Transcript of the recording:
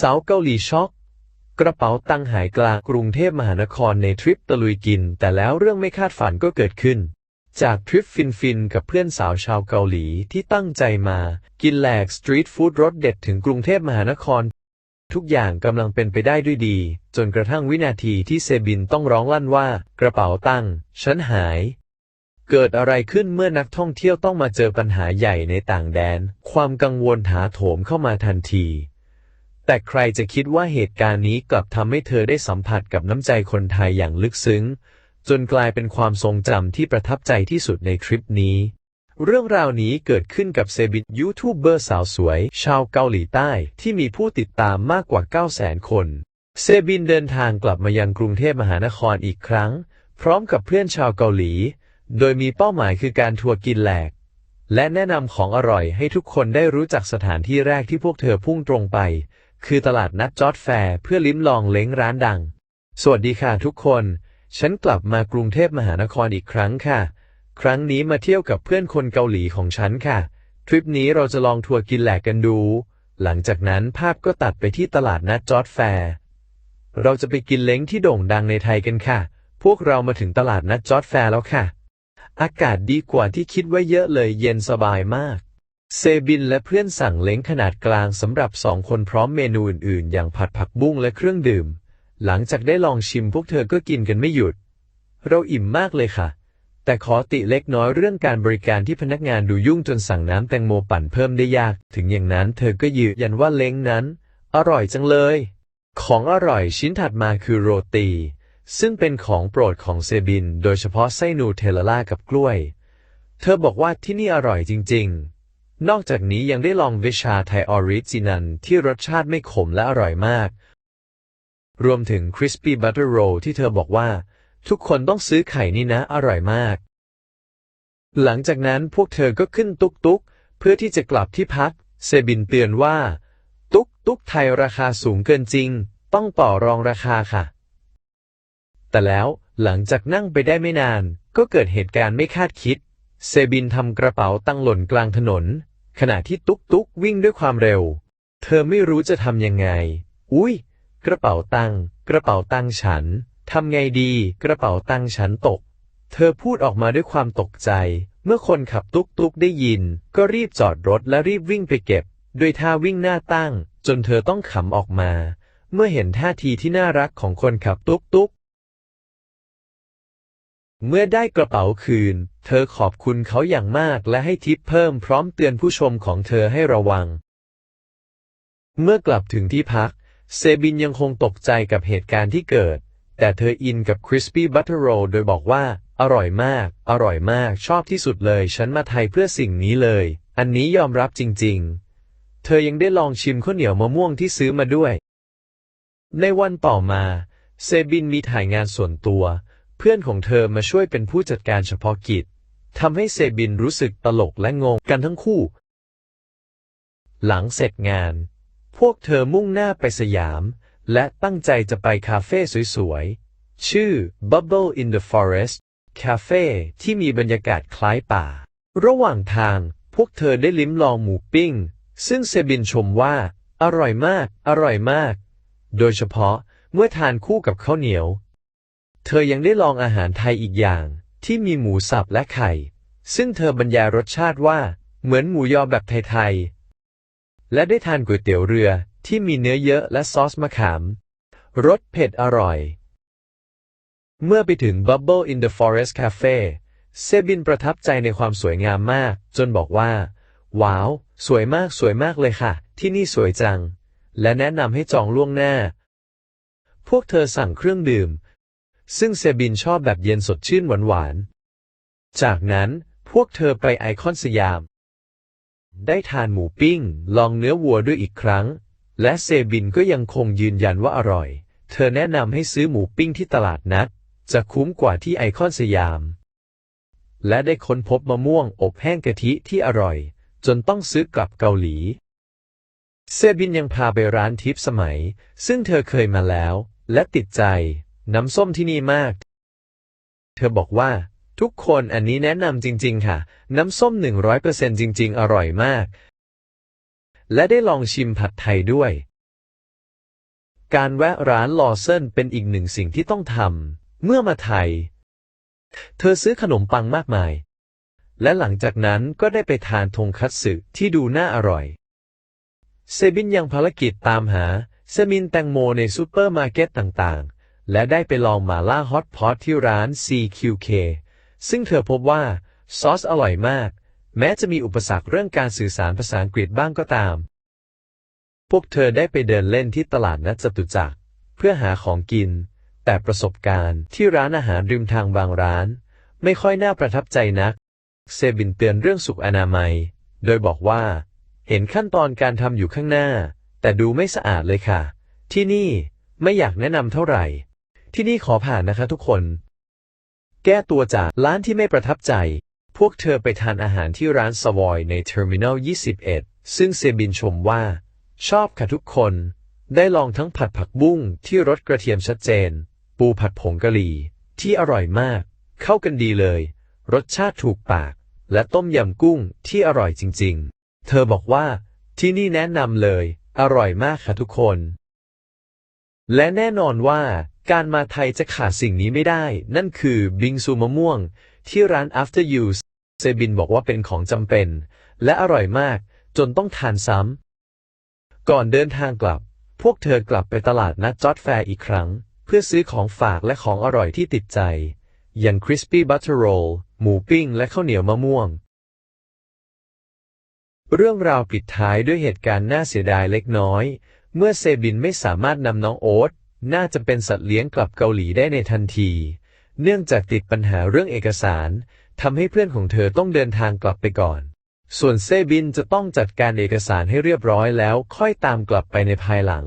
สาวเกาหลีช็อก กระเป๋าตังหายกลางกรุงเทพมหานครในทริปตะลุยกิน แต่แล้วเรื่องไม่คาดฝันก็เกิดขึ้น จากทริปฟินๆกับเพื่อนสาวชาวเกาหลีที่ตั้งใจมา กินแหลกสตรีทฟู้ดรสเด็ดถึงกรุงเทพมหานคร ทุกอย่างกำลังเป็นไปได้ด้วยดี จนกระทั่งวินาทีที่เซบินต้องร้องลั่นว่า กระเป๋าตังฉันหาย เกิดอะไรขึ้นเมื่อนักท่องเที่ยวต้องมาเจอปัญหาใหญ่ในต่างแดน ความกังวลถาโถมเข้ามาทันที แต่ใครจะคิดว่าเหตุการณ์นี้กลับทำให้เธอได้สัมผัสกับน้ำใจคนไทยอย่างลึกซึ้ง จนกลายเป็นความทรงจำที่ประทับใจที่สุดในทริปนี้ เรื่องราวนี้เกิดขึ้นกับเซบินยูทูบเบอร์สาวสวย ชาวเกาหลีใต้ที่มีผู้ติดตามมากกว่า 900,000 คน เซบินเดินทางกลับมายังกรุงเทพมหานครอีกครั้ง พร้อมกับเพื่อนชาวเกาหลี โดยมีเป้าหมายคือการทัวร์กินแหลก และแนะนำของอร่อยให้ทุกคนได้รู้จักสถานที่แรกที่พวกเธอพุ่งตรงไป คือตลาดนัดจอร์ดแฟร์เพื่อลิ้มลองเล้งร้านดัง สวัสดีค่ะทุกคน ฉันกลับมากรุงเทพมหานครอีกครั้งค่ะ ครั้งนี้มาเที่ยวกับเพื่อนคนเกาหลีของฉันค่ะ ทริปนี้เราจะลองทัวร์กินแหลกกันดู หลังจากนั้นภาพก็ตัดไปที่ตลาดนัดจอร์ดแฟร์ เราจะไปกินเล้งที่โด่งดังในไทยกันค่ะ พวกเรามาถึงตลาดนัดจอร์ดแฟร์แล้วค่ะ อากาศดีกว่าที่คิดไว้เยอะเลยเย็นสบายมาก เซบินและเพื่อนสั่งเล้งขนาดกลางสำหรับสองคนพร้อมเมนูอื่นๆ อย่างผัดผักบุ้งและเครื่องดื่ม หลังจากได้ลองชิมพวกเธอก็กินกันไม่หยุด เราอิ่มมากเลยค่ะ แต่ขอติเล็กน้อยเรื่องการบริการที่พนักงานดูยุ่งจนสั่งน้ำแตงโมปั่นเพิ่มได้ยาก ถึงอย่างนั้นเธอก็ยืนยันว่าเล้งนั้น อร่อยจังเลย ของอร่อยชิ้นถัดมาคือโรตี ซึ่งเป็นของโปรดของเซบิน โดยเฉพาะไส้นูเทลล่ากับกล้วย เธอบอกว่าที่นี่อร่อยจริง ๆ นอกจากนี้ยังได้ลองวิชาไทยออริจินัลที่รสชาติไม่ขมและอร่อยมาก รวมถึงคริสปี้บัตเตอร์โรที่เธอบอกว่า ทุกคนต้องซื้อไข่นี่นะอร่อยมาก หลังจากนั้นพวกเธอก็ขึ้นตุกตุกเพื่อที่จะกลับที่พัก เซบินเตือนว่า ตุกตุกไทยราคาสูงเกินจริง ต้องต่อรองราคาค่ะ แต่แล้วหลังจากนั่งไปได้ไม่นาน ก็เกิดเหตุการณ์ไม่คาดคิด เซบินทำกระเป๋าตังหล่นกลางถนน ขณะที่ตุกตุกวิ่งด้วยความเร็ว เธอไม่รู้จะทำยังไง อุ้ย กระเป๋าตังกระเป๋าตังฉัน ทำไงดี กระเป๋าตังฉันตก เธอพูดออกมาด้วยความตกใจ เมื่อคนขับตุกตุกได้ยิน ก็รีบจอดรถและรีบวิ่งไปเก็บ ด้วยท่าวิ่งหน้าตั้ง จนเธอต้องขำออกมา เมื่อเห็นท่าทีที่น่ารักของคนขับตุกตุกเมื่อได้กระเป๋าคืน เธอขอบคุณเขาอย่างมากและให้ทิปเพิ่มพร้อมเตือนผู้ชมของเธอให้ระวัง เมื่อกลับถึงที่พัก เซบินยังคงตกใจกับเหตุการณ์ที่เกิด แต่เธออินกับ Crispy Butter Roll โดยบอกว่า อร่อยมาก อร่อยมาก ชอบที่สุดเลย ฉันมาไทยเพื่อสิ่งนี้เลย อันนี้ยอมรับจริง ๆ เธอยังได้ลองชิมข้าวเหนียวมะม่วงที่ซื้อมาด้วย ในวันต่อมา เซบินมีถ่ายงานส่วนตัว เพื่อนของเธอมาช่วยเป็นผู้จัดการเฉพาะกิจ ทำให้เซบินรู้สึกตลกและงงกันทั้งคู่ หลังเสร็จงาน พวกเธอมุ่งหน้าไปสยาม และตั้งใจจะไปคาเฟ่สวยๆ ชื่อ Bubble in the Forest คาเฟ่ที่มีบรรยากาศคล้ายป่า ระหว่างทางพวกเธอได้ลิ้มลองหมูปิ้ง ซึ่งเซบินชมว่า อร่อยมาก อร่อยมาก โดยเฉพาะเมื่อทานคู่กับข้าวเหนียว เธอยังได้ลองอาหารไทยอีกอย่าง ที่มีหมูสับและไข่ ซึ่งเธอบรรยายรสชาติว่า เหมือนหมูยอแบบไทยๆ และได้ทานก๋วยเตี๋ยวเรือที่มีเนื้อเยอะและซอสมะขาม รสเผ็ดอร่อย เมื่อไปถึง Bubble in the Forest Cafe เซบินประทับใจในความสวยงามมาก จนบอกว่า ว้าว สวยมากสวยมากเลยค่ะ ที่นี่สวยจัง และแนะนำให้จองล่วงหน้า พวกเธอสั่งเครื่องดื่ม ซึ่งเซบินชอบแบบเย็นสดชื่นหวานๆ จากนั้นพวกเธอไปไอคอนสยาม ได้ทานหมูปิ้ง ลองเนื้อวัวด้วยอีกครั้ง และเซบินก็ยังคงยืนยันว่าอร่อย เธอแนะนำให้ซื้อหมูปิ้งที่ตลาดนัด จะคุ้มกว่าที่ไอคอนสยาม และได้ค้นพบมะม่วงอบแห้งกะทิที่อร่อย จนต้องซื้อกลับเกาหลีเซบินยังพาไปร้านทิปสมัย ซึ่งเธอเคยมาแล้ว และติดใจ น้ำส้มที่นี่มาก เธอบอกว่า ทุกคนอันนี้แนะนำจริง ๆ ค่ะ น้ำส้ม100%จริง ๆ อร่อยมาก และได้ลองชิมผัดไทยด้วย การแวะร้านลอเซนเป็นอีกหนึ่งสิ่งที่ต้องทำเมื่อมาไทย เธอซื้อขนมปังมากมาย และหลังจากนั้นก็ได้ไปทานทงคัตสึที่ดูน่าอร่อย เซบินยังภารกิจตามหาเซมินแตงโมในซูเปอร์มาร์เก็ตต่างๆ และได้ไปลองหมาล่าฮอตพอตที่ร้าน CQK ซึ่งเธอพบว่าซอสอร่อยมาก แม้จะมีอุปสรรคเรื่องการสื่อสารภาษาอังกฤษบ้างก็ตาม พวกเธอได้ไปเดินเล่นที่ตลาดนัดจตุจักร เพื่อหาของกิน แต่ประสบการณ์ที่ร้านอาหารริมทางบางร้าน ไม่ค่อยน่าประทับใจนัก เซบินเตือนเรื่องสุขอนามัย โดยบอกว่า เห็นขั้นตอนการทำอยู่ข้างหน้า แต่ดูไม่สะอาดเลยค่ะ ที่นี่ไม่อยากแนะนำเท่าไหร่ ที่นี่ขอผ่านนะคะทุกคน แก้ตัวจากร้านที่ไม่ประทับใจ พวกเธอไปทานอาหารที่ร้านสวอยในเทอร์มินอล21 ซึ่งเซบินชมว่า ชอบค่ะทุกคน ได้ลองทั้งผัดผักบุ้งที่รสกระเทียมชัดเจน ปูผัดผงกะหรี่ ที่อร่อยมาก เข้ากันดีเลย รสชาติถูกปาก และต้มยำกุ้งที่อร่อยจริง ๆ เธอบอกว่าที่นี่แนะนำเลย อร่อยมากค่ะทุกคน และแน่นอนว่าการมาไทยจะขาดสิ่งนี้ไม่ได้ นั่นคือบิงซูมะม่วง ที่ร้าน After Use เซบินบอกว่าเป็นของจำเป็น และอร่อยมากจนต้องทานซ้ำ ก่อนเดินทางกลับ พวกเธอกลับไปตลาดนัดจอดแฟร์อีกครั้ง เพื่อซื้อของฝากและของอร่อยที่ติดใจ อย่างคริสปี้บัตเตอร์โรลหมูปิ้ง และข้าวเหนียวมะม่วง เรื่องราวปิดท้ายด้วยเหตุการณ์น่าเสียดายเล็กน้อย เมื่อเซบินไม่สามารถนำน้องโอ๊ตน่าจะเป็นสัตว์เลี้ยงกลับเกาหลีได้ในทันที เนื่องจากติดปัญหาเรื่องเอกสารทำให้เพื่อนของเธอต้องเดินทางกลับไปก่อน ส่วนเซบินจะต้องจัดการเอกสารให้เรียบร้อยแล้วค่อยตามกลับไปในภายหลัง